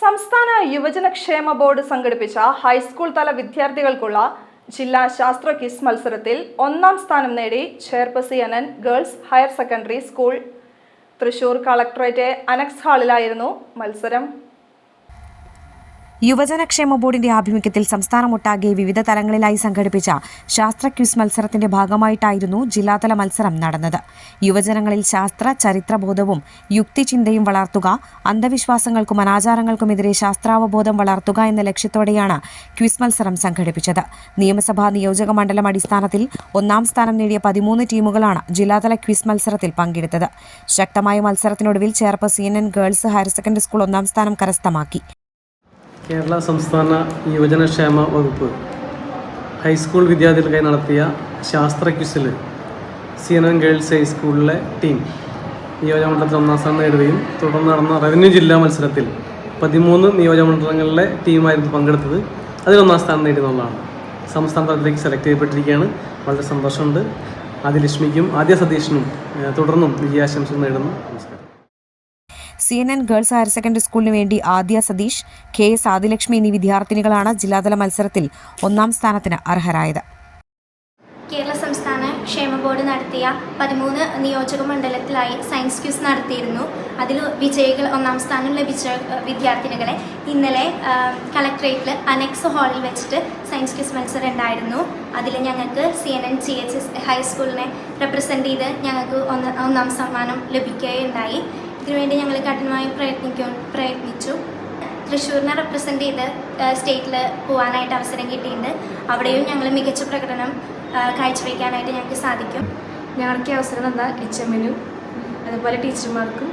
സംസ്ഥാന യുവജന ക്ഷേമ ബോർഡ് സംഘടിപ്പിച്ച ഹൈസ്കൂൾ തല വിദ്യാർത്ഥികൾക്കുള്ള ജില്ലാ ശാസ്ത്ര ക്വിസ് മത്സരത്തിൽ ഒന്നാം സ്ഥാനം നേടി ചെയർപേഴ്സി അനൻ girls higher secondary school. Thrissur collectorate annex ഹാളിലായിരുന്നു മത്സരം. യുവജനക്ഷേമ ബോർഡിന്റെ ആഭിമുഖ്യത്തിൽ സംസ്ഥാനമൊട്ടാകെ വിവിധ തലങ്ങളിലായി സംഘടിപ്പിച്ച ശാസ്ത്ര ക്യൂസ് മത്സരത്തിന്റെ ഭാഗമായിട്ടായിരുന്നു ജില്ലാതല മത്സരം നടന്നത്. യുവജനങ്ങളിൽ ശാസ്ത്ര ചരിത്രബോധവും യുക്തിചിന്തയും വളർത്തുക അന്ധവിശ്വാസങ്ങൾക്കും അനാചാരങ്ങൾക്കുമെതിരെ ശാസ്ത്രാവബോധം വളർത്തുക എന്ന ലക്ഷ്യത്തോടെയാണ് ക്യൂസ് മത്സരം സംഘടിപ്പിച്ചത്. നിയമസഭാ നിയോജക മണ്ഡലം അടിസ്ഥാനത്തിൽ ഒന്നാം സ്ഥാനം നേടിയ പതിമൂന്ന് ടീമുകളാണ് ജില്ലാതല ക്വിസ് മത്സരത്തിൽ പങ്കെടുത്തത്. ശക്തമായ മത്സരത്തിനൊടുവിൽ Cherpu C N N girls higher secondary school ഒന്നാം സ്ഥാനം കരസ്ഥമാക്കി. കേരള സംസ്ഥാന യുവജനക്ഷേമ വകുപ്പ് ഹൈസ്കൂൾ വിദ്യാർത്ഥികൾക്കായി നടത്തിയ ശാസ്ത്ര ക്വിസിൽ സി എൻ എൻ ഗേൾസ് ഹൈസ്കൂളിലെ ടീം നിയോജകമണ്ഡലത്തിൽ ഒന്നാം സ്ഥാനം നേടുകയും തുടർന്ന് നടന്ന റവന്യൂ ജില്ലാ മത്സരത്തിൽ പതിമൂന്ന് നിയോജകമണ്ഡലങ്ങളിലെ ടീമായിരുന്നു പങ്കെടുത്തത്. അതിൽ ഒന്നാം സ്ഥാനം ഒന്നാണ് സംസ്ഥാന തലത്തിലേക്ക് സെലക്ട് ചെയ്യപ്പെട്ടിരിക്കുകയാണ്. വളരെ സന്തോഷമുണ്ട്. ആദ്യ ലക്ഷ്മിക്കും ആദ്യ സതീഷിനും തുടർന്നും വിജയാശംസകൾ നേടുന്നു നമസ്കാരം. C N N girls higher secondary സ്കൂളിന് വേണ്ടി ആദ്യ സതീഷ് കെ എസ് ആദിലക്ഷ്മി എന്നീ വിദ്യാർത്ഥിനികളാണ് ജില്ലാതല മത്സരത്തിൽ ഒന്നാം സ്ഥാനത്തിന് അർഹരായത്. കേരള സംസ്ഥാന ക്ഷേമ ബോർഡ് നടത്തിയ പതിമൂന്ന് നിയോജക മണ്ഡലത്തിലായി സയൻസ് ക്യൂസ് നടത്തിയിരുന്നു. അതിൽ വിജയികൾ ഒന്നാം സ്ഥാനം ലഭിച്ച വിദ്യാർത്ഥിനികളെ ഇന്നലെ കളക്ട്രേറ്റിൽ അനക്സ് ഹാളിൽ വെച്ചിട്ട് സയൻസ് ക്യൂസ് മത്സരം ഉണ്ടായിരുന്നു. അതിൽ ഞങ്ങൾക്ക് C N N G H S ഹൈസ്കൂളിനെ represent ചെയ്ത് ഞങ്ങൾക്ക് ഒന്നാം സമ്മാനം ലഭിക്കുകയുണ്ടായി. ഇതിനുവേണ്ടി ഞങ്ങൾ കഠിനമായി പ്രയത്നിക്കു പ്രയത്നിച്ചു. തൃശ്ശൂരിനെ റെപ്രസെന്റ് ചെയ്ത് സ്റ്റേറ്റിൽ പോകാനായിട്ട് അവസരം കിട്ടിയിട്ടുണ്ട്. അവിടെയും ഞങ്ങൾ മികച്ച പ്രകടനം കാഴ്ചവെക്കാനായിട്ട് ഞങ്ങൾക്ക് സാധിക്കും. ഞങ്ങൾക്ക് അവസരം തന്ന എച്ച് എമ്മിനും അതുപോലെ ടീച്ചർമാർക്കും